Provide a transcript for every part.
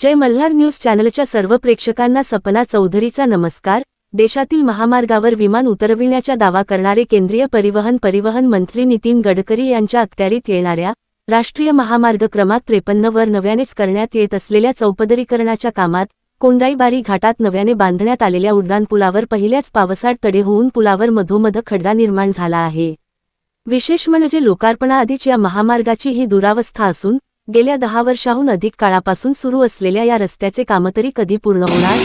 जय Malhar news चॅनलच्या सर्व प्रेक्षकांना सपना चौधरीचा नमस्कार. देशातील महामार्गावर विमान उतरविण्याचा दावा करणारे केंद्रीय परिवहन परिवहन मंत्री नितीन गडकरी यांच्या अखत्यारीत येणाऱ्या राष्ट्रीय महामार्ग क्रमांक त्रेपन्नवर नव्यानेच करण्यात येत असलेल्या चौपदरीकरणाच्या कामात कोंडाईबारी घाटात नव्याने बांधण्यात आलेल्या उड्डाणपुलावर पहिल्याच पावसाळ तडे होऊन पुलावर मधोमध खड्डा निर्माण झाला आहे. विशेष म्हणजे लोकार्पणाआधीच या महामार्गाची ही दुरावस्था असून गेल्या दहा वर्षाहून अधिक काळापासून सुरू असलेल्या या रस्त्याचे कामतरी कधी पूर्ण होणार?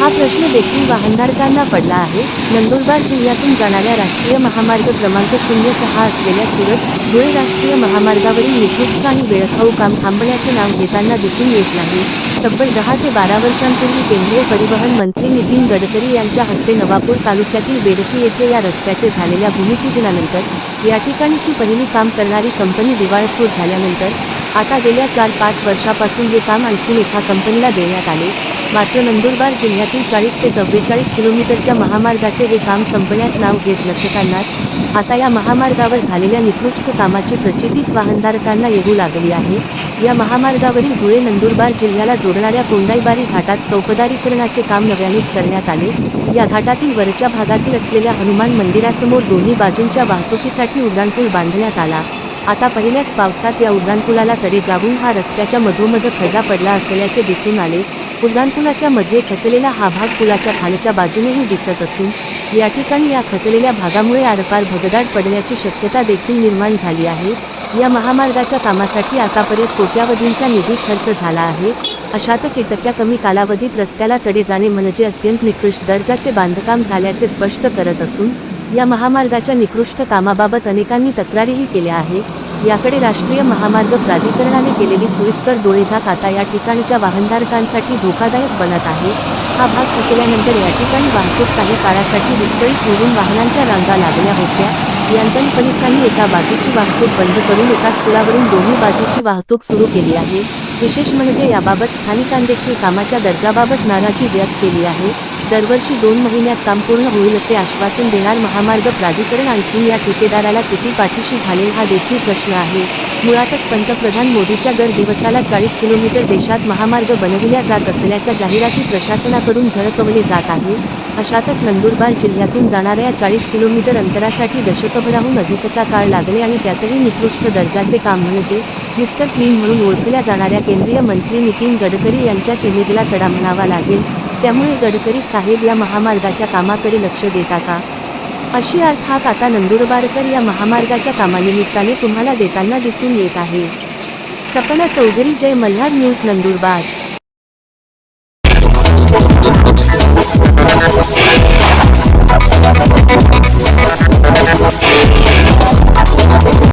हा प्रश्न देखील वाहनधारकांना पडला आहे. नंदुरबार जिल्ह्यातून जाणाऱ्या राष्ट्रीय महामार्ग क्रमांक शून्य सहा असलेल्या सुरत धुळे राष्ट्रीय महामार्गावरील निकृष्ट आणि वेळखाऊ काम थांबण्याचे नाव घेताना दिसून येत नाही. तब्बल दहा ते बारा वर्षांपूर्वी केंद्रीय परिवहन मंत्री नितीन गडकरी यांच्या हस्ते नवापूर तालुक्यातील बेडकी येथे या रस्त्याचे झालेल्या भूमिपूजनानंतर या ठिकाणची पहिली काम करणारी कंपनी दिवाळखोर झाल्यानंतर आता गेल्या चार पाच वर्षापासून हे काम आणखीन एका कंपनीला देण्यात आले. मात्र नंदुरबार जिल्ह्यातील चाळीस ते चव्वेचाळीस किलोमीटरच्या महामार्गाचे हे काम संपण्यात नाव घेत नसतानाच आता या महामार्गावर झालेल्या निकृष्ट कामाची प्रचितीच वाहनधारकांना येऊ लागली आहे. या महामार्गावरील धुळे नंदुरबार जिल्ह्याला जोडणाऱ्या कोंडाईबारी घाटात चौपदारीकरणाचे काम नव्यानेच करण्यात आले. या घाटातील वरच्या भागातील असलेल्या हनुमान मंदिरासमोर दोन्ही बाजूंच्या वाहतुकीसाठी उड्डाणपूल बांधण्यात आला. आता पहिल्याच पावसात या उड्डाणपुलाला तडे जागून हा रस्त्याच्या मधोमध खड्डा पडला असल्याचे दिसून आले. उड्डाणपुलाच्या मध्ये खचलेला हा भाग पुलाच्या खालच्या बाजूनेही दिसत असून या ठिकाणी या खचलेल्या भागामुळे आरपार भगदाड पडण्याची शक्यता देखील निर्माण झाली आहे. या महामार्गाच्या कामासाठी आतापर्यंत कोट्यावधींचा निधी खर्च झाला आहे. अशातच इतक्या कमी कालावधीत रस्त्याला तडे जाणे म्हणजे अत्यंत निकृष्ट दर्जाचे बांधकाम झाल्याचे स्पष्ट करत असून या महामार्गाच्या निकृष्ट कामाबाबत अनेकांनी तक्रारीही केल्या आहे याकडे राष्ट्रीय महामार्ग प्राधिकरणाने केलेली सोयीस्कर डोळेझाक आता या ठिकाणच्या वाहनधारकांसाठी धोकादायक बनत आहे. हा भाग खचल्यानंतर या ठिकाणी वाहतूक काही काळासाठी विस्कळीत होऊन वाहनांच्या रांगा लागल्या होत्या. यानंतर पोलिसांनी एका बाजूची वाहतूक बंद करून एकाच पुलावरून दोन्ही बाजूची वाहतूक सुरू केली आहे. विशेष म्हणजे याबाबत स्थानिकांदेखील कामाच्या दर्जाबाबत नाराजी व्यक्त केली आहे. दरवर्षी दोन महिन्यात काम पूर्ण होईल असे आश्वासन देणार महामार्ग प्राधिकरण आणखी या ठेकेदाराला किती पाठीशी घालेल हा देखील प्रश्न आहे. मुळातच पंतप्रधान मोदीच्या दर दिवसाला चाळीस किलोमीटर देशात महामार्ग बनविल्या जात असल्याच्या जाहिराती प्रशासनाकडून झळकवले जात आहे. अशातच नंदुरबार जिल्ह्यातून जाणाऱ्या चाळीस किलोमीटर अंतरासाठी दशकभराहून अधिकचा काळ लागले आणि त्यातही निकृष्ट दर्जाचे काम म्हणजे मिस्टर क्लीन म्हणून ओळखल्या जाणाऱ्या केंद्रीय मंत्री नितीन गडकरी यांच्याच इमेजला तडा म्हणावा लागेल. त्यामुळे गडकरी साहेब या महामार्गाच्या कामाकडे लक्ष देता का? अशी अर्थात आता नंदुरबारकर या महामार्गाच्या कामानिमित्ताने तुम्हाला देताना दिसून येत आहे. सपना चौधरी जय मल्हार न्यूज नंदुरबार.